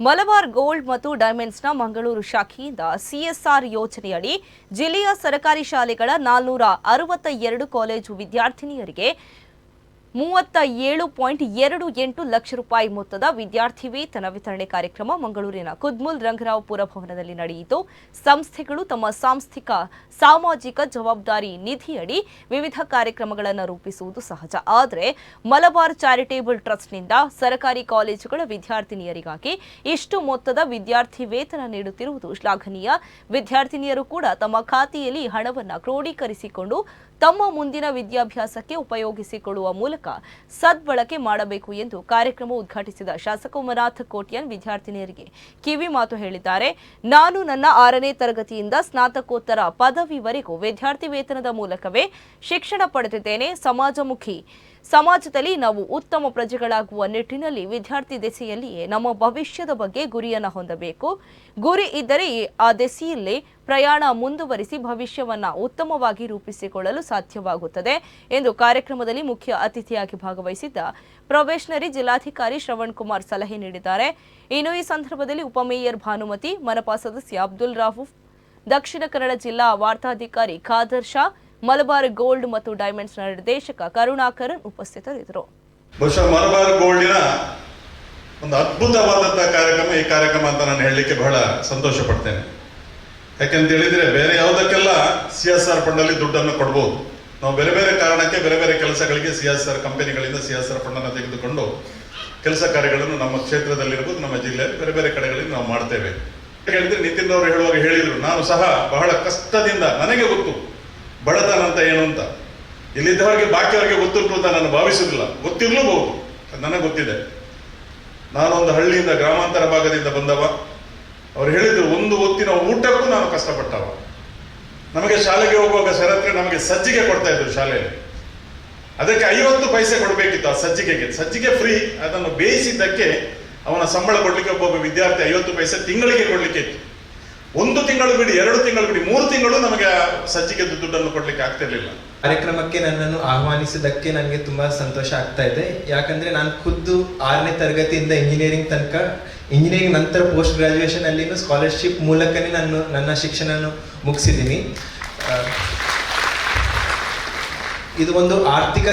Malabar gold ಮತ್ತು ಡೈಮಂಡ್ಸ್ನ Mangaluru ಶಾಖೆಯಿಂದ CSR ಯೋಜನೆಯಡಿ ಜಿಲ್ಲೆಯ ಸರ್ಕಾರಿ ಶಾಲೆಗಳ ನಾಲ್ನೂರ ಅರವತ್ತ ಎರಡು ಕಾಲೇಜು ವಿದ್ಯಾರ್ಥಿನಿಯರಿಗೆ ಮೂವತ್ತ ಏಳು ಪಾಯಿಂಟ್ ಎರಡು ಎಂಟು ಲಕ್ಷ ರೂಪಾಯಿ ಮೊತ್ತದ ವಿದ್ಯಾರ್ಥಿ ವೇತನ ವಿತರಣೆ ಕಾರ್ಯಕ್ರಮ ಮಂಗಳೂರಿನ ಕುದ್ಮುಲ್ ರಂಗರಾವ್ ಪುರಭವನದಲ್ಲಿ ನಡೆಯಿತು. ಸಂಸ್ಥೆಗಳು ತಮ್ಮ ಸಾಂಸ್ಥಿಕ, ಸಾಮಾಜಿಕ ಜವಾಬ್ದಾರಿ ನಿಧಿಯಡಿ ವಿವಿಧ ಕಾರ್ಯಕ್ರಮಗಳನ್ನು ರೂಪಿಸುವುದು ಸಹಜ. ಆದರೆ ಮಲಬಾರ್ ಚಾರಿಟೇಬಲ್ ಟ್ರಸ್ಟ್ನಿಂದ ಸರ್ಕಾರಿ ಕಾಲೇಜುಗಳ ವಿದ್ಯಾರ್ಥಿನಿಯರಿಗಾಗಿ ಇಷ್ಟು ಮೊತ್ತದ ವಿದ್ಯಾರ್ಥಿ ವೇತನ ನೀಡುತ್ತಿರುವುದು ಶ್ಲಾಘನೀಯ. ವಿದ್ಯಾರ್ಥಿನಿಯರು ಕೂಡ ತಮ್ಮ ಖಾತೆಯಲ್ಲಿ ಹಣವನ್ನು ಕ್ರೋಢೀಕರಿಸಿಕೊಂಡು ತಮ್ಮ ಮುಂದಿನ ವಿದ್ಯಾಭ್ಯಾಸಕ್ಕೆ ಉಪಯೋಗಿಸಿಕೊಳ್ಳುವ ಮೂಲಕ ಸದ್ಬಳಕೆ ಮಾಡಬೇಕು ಎಂದು ಕಾರ್ಯಕ್ರಮ ಉದ್ಘಾಟಿಸಿದ ಶಾಸಕ ಉಮನಾಥ್ ಕೋಟ್ಯಾನ್ ವಿದ್ಯಾರ್ಥಿನಿಯರಿಗೆ ಕಿವಿ ಮಾತು ಹೇಳಿದ್ದಾರೆ. ನಾನು ನನ್ನ ಆರನೇ ತರಗತಿಯಿಂದ ಸ್ನಾತಕೋತ್ತರ ಪದವಿವರೆಗೂ ವಿದ್ಯಾರ್ಥಿ ವೇತನದ ಮೂಲಕವೇ ಶಿಕ್ಷಣ ಪಡೆದಿದ್ದೇನೆ. ಸಮಾಜಮುಖಿ, ಸಮಾಜದಲ್ಲಿ ನಾವು ಉತ್ತಮ ಪ್ರಜೆಗಳಾಗುವ ನಿಟ್ಟಿನಲ್ಲಿ ವಿದ್ಯಾರ್ಥಿ ದೆಸೆಯಲ್ಲಿಯೇ ನಮ್ಮ ಭವಿಷ್ಯದ ಬಗ್ಗೆ ಗುರಿಯನ್ನು ಹೊಂದಬೇಕು. ಗುರಿ ಇದ್ದರೆ ಆ ದೆಸೆಯಲ್ಲಿ ಪ್ರಯಾಣ ಮುಂದುವರಿಸಿ ಭವಿಷ್ಯವನ್ನ ಉತ್ತಮವಾಗಿ ರೂಪಿಸಿಕೊಳ್ಳಲು ಸಾಧ್ಯವಾಗುತ್ತದೆ ಎಂದು ಕಾರ್ಯಕ್ರಮದಲ್ಲಿ ಮುಖ್ಯ ಅತಿಥಿಯಾಗಿ ಭಾಗವಹಿಸಿದ್ದ ಪ್ರೊಬೇಷನರಿ ಜಿಲ್ಲಾಧಿಕಾರಿ ಶ್ರವಣ್ ಕುಮಾರ್ ಸಲಹೆ ನೀಡಿದ್ದಾರೆ. ಇನ್ನು ಈ ಸಂದರ್ಭದಲ್ಲಿ ಉಪಮೇಯರ್ ಭಾನುಮತಿ, ಮನಪಾ ಸದಸ್ಯ ಅಬ್ದುಲ್ ರಾಫೂಫ್ ದಕ್ಷಿಣ ಕನ್ನಡ ಜಿಲ್ಲಾ ವಾರ್ತಾಧಿಕಾರಿ ಖಾದರ್ ಶಾ, ಮಲಬಾರ್ ಗೋಲ್ಡ್ ಮತ್ತು ಡೈಮಂಡ್ಸ್ ನಿರ್ದೇಶಕ ಕರುಣಾಕರನ್ ಉಪಸ್ಥಿತರಿದ್ದರು. ಬಹುಶಃ ಮಲಬಾರ್ ಗೋಲ್ಡಿನ ಒಂದು ಅದ್ಭುತವಾದಂತಹ ಕಾರ್ಯಕ್ರಮ, ಈ ಕಾರ್ಯಕ್ರಮ ಅಂತ ನಾನು ಹೇಳಲಿಕ್ಕೆ ಬಹಳ ಸಂತೋಷ ಪಡ್ತೇನೆ ಯಾಕೆಂತ ಹೇಳಿದ್ರೆ ಬೇರೆ ಯಾವುದಕ್ಕೆಲ್ಲ ಸಿ ಎಸ್ ಆರ್ ಫಂಡಲ್ಲಿ ದುಡ್ಡನ್ನು ಕೊಡ್ಬೋದು. ನಾವು ಬೇರೆ ಬೇರೆ ಕಾರಣಕ್ಕೆ ಬೇರೆ ಬೇರೆ ಕೆಲಸಗಳಿಗೆ ಸಿ ಎಸ್ ಆರ್ ಕಂಪನಿಗಳಿಂದ ಸಿ ಎಸ್ ಆರ್ ಫಂಡನ್ನು ತೆಗೆದುಕೊಂಡು ಕೆಲಸ ಕಾರ್ಯಗಳನ್ನು ನಮ್ಮ ಕ್ಷೇತ್ರದಲ್ಲಿರ್ಬೋದು, ನಮ್ಮ ಜಿಲ್ಲೆಯಲ್ಲಿ ಬೇರೆ ಬೇರೆ ಕಡೆಗಳಲ್ಲಿ ನಾವು ಮಾಡ್ತೇವೆ. ಹೇಳಿದ್ರೆ ನಿತಿನ್ ಅವರು ಹೇಳುವಾಗ ಹೇಳಿದರು, ನಾನು ಸಹ ಬಹಳ ಕಷ್ಟದಿಂದ ನನಗೆ ಗೊತ್ತು ಬಡತನ ಅಂತ. ಏನು ಅಂತ ಇಲ್ಲಿದ್ದವರಿಗೆ ಬಾಕಿಯವರಿಗೆ ಗೊತ್ತು ಅಂತ ನಾನು ಭಾವಿಸುವುದಿಲ್ಲ. ಗೊತ್ತಿರ್ಲೂಬಹುದು ನನಗೆ ಗೊತ್ತಿದೆ. ನಾನೊಂದು ಹಳ್ಳಿಯಿಂದ ಗ್ರಾಮಾಂತರ ಭಾಗದಿಂದ ಬಂದವ. ಅವ್ರು ಹೇಳಿದ್ರು, ಒಂದು ಹೊತ್ತಿನ ಊಟಕ್ಕೂ ನಾನು ಕಷ್ಟಪಟ್ಟವ. ನಮಗೆ ಶಾಲೆಗೆ ಹೋಗುವಾಗ ಸರತ್ರೆ ನಮಗೆ ಸಜ್ಜಿಗೆ ಕೊಡ್ತಾ ಇದ್ರು ಶಾಲೆಯಲ್ಲಿ. ಅದಕ್ಕೆ ಐವತ್ತು ಪೈಸೆ ಕೊಡಬೇಕಿತ್ತು ಆ ಸಜ್ಜಿಗೆಗೆ. ಸಜ್ಜಿಗೆ ಫ್ರೀ ಅದನ್ನು ಬೇಯಿಸಿದ್ದಕ್ಕೆ ಅವನ ಸಂಬಳ ಕೊಡ್ಲಿಕ್ಕೆ ಒಬ್ಬೊಬ್ಬ ವಿದ್ಯಾರ್ಥಿ ಐವತ್ತು ಪೈಸೆ ತಿಂಗಳಿಗೆ ಕೊಡ್ಲಿಕ್ಕೆ ಇತ್ತು. ಒಂದು ತಿಂಗಳು ಬಿಡಿ, ಎರಡು ತಿಂಗಳು ಬಿಡಿ, ಮೂರು ತಿಂಗಳು ನಮಗೆ ಸಜ್ಜಿಗೆ ದುಡ್ಡನ್ನು ಕೊಡ್ಲಿಕ್ಕೆ ಆಗ್ತಿರ್ಲಿಲ್ಲ. ಕಾರ್ಯಕ್ರಮಕ್ಕೆ ನನ್ನನ್ನು ಆಹ್ವಾನಿಸಿದ್ದಕ್ಕೆ ನನಗೆ ತುಂಬಾ ಸಂತೋಷ ಆಗ್ತಾ ಇದೆ. ಯಾಕಂದ್ರೆ ನಾನು ಖುದ್ದು ಆರನೇ ತರಗತಿಯಿಂದ ಇಂಜಿನಿಯರಿಂಗ್ ತನಕ ಇಂಜಿನಿಯರಿಂಗ್ ನಂತರ ಪೋಸ್ಟ್ ಗ್ರಾಜುಯೇಷನ್ ಅಲ್ಲಿ ಸ್ಕಾಲರ್ಶಿಪ್ ಮೂಲಕನೇ ನಾನು ನನ್ನ ಶಿಕ್ಷಣ ಮುಗಿಸಿದ್ದೀನಿ. ಇದು ಒಂದು ಆರ್ಥಿಕ